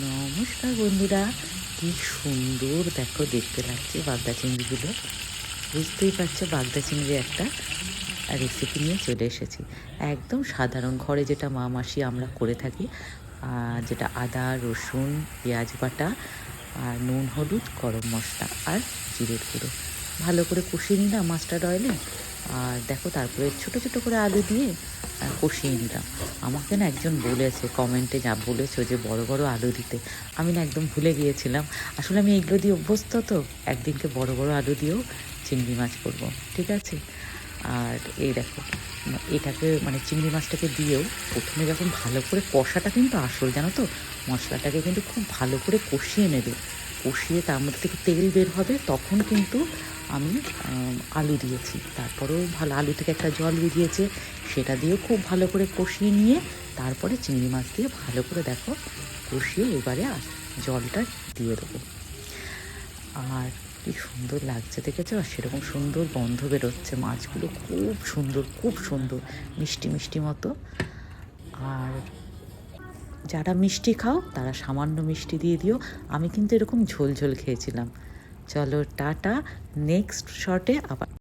নমস্কার বন্ধুরা, কি সুন্দর দেখো, দেখতে লাগছে বাগদা চিংড়িগুলো। বুঝতেই পারছ বাগদা চিংড়ি একটা রেসিপি নিয়ে চলে এসেছি। একদম সাধারণ ঘরে যেটা মা মাসি আমরা করে থাকি যেটা আদা, রসুন, পেঁয়াজ বাটা আর নুন, হলুদ, গরম মশলা আর জিরের গুঁড়ো। ভালো করে কষিয়ে নিলাম মাস্টার্ড অয়েলে আর দেখো, তারপরে ছোট ছোট করে আলু দিয়ে কষিয়ে নিলাম। আমাকে না একজন বলেছে, কমেন্টে যা বলেছ যে বড় বড় আলু দিতে। আমি না একদম ভুলে গিয়েছিলাম। আসলে আমি এগুলো দিয়ে অভ্যস্ত তো, একদিনকে বড় বড় আলু দিয়েও চিংড়ি মাছ করব। ঠিক আছে? আর এই দেখো এটাকে মানে চিংড়ি মাছটাকে দিয়েও প্রথমে যখন ভালো করে কষাটা কিন্তু আসল, জানো তো? মশলাটাকে কিন্তু খুব ভালো করে কষিয়ে নেবে। কষিয়ে তার মধ্যে থেকে তেল বের হবে, তখন কিন্তু আমি আলু দিয়েছি। তারপরেও ভালো, আলু থেকে একটা জল বেরিয়েছে, সেটা দিয়েও খুব ভালো করে কষিয়ে নিয়ে তারপরে চিংড়ি মাছ দিয়ে ভালো করে দেখো, কষিয়ে এবারে জলটা দিয়ে দেবো। আর কি সুন্দর লাগছে, দেখেছ? আর সেরকম সুন্দর গন্ধ বেরোচ্ছে, মাছগুলো খুব সুন্দর খুব সুন্দর, মিষ্টি মিষ্টি মতো। আর যারা মিষ্টি খাও, তারা সামান্য মিষ্টি দিয়ে দিও। আমি কিন্তু এরকম ঝোল ঝোল খেয়েছিলাম। চলো, টাটা। নেক্সট শটে আবার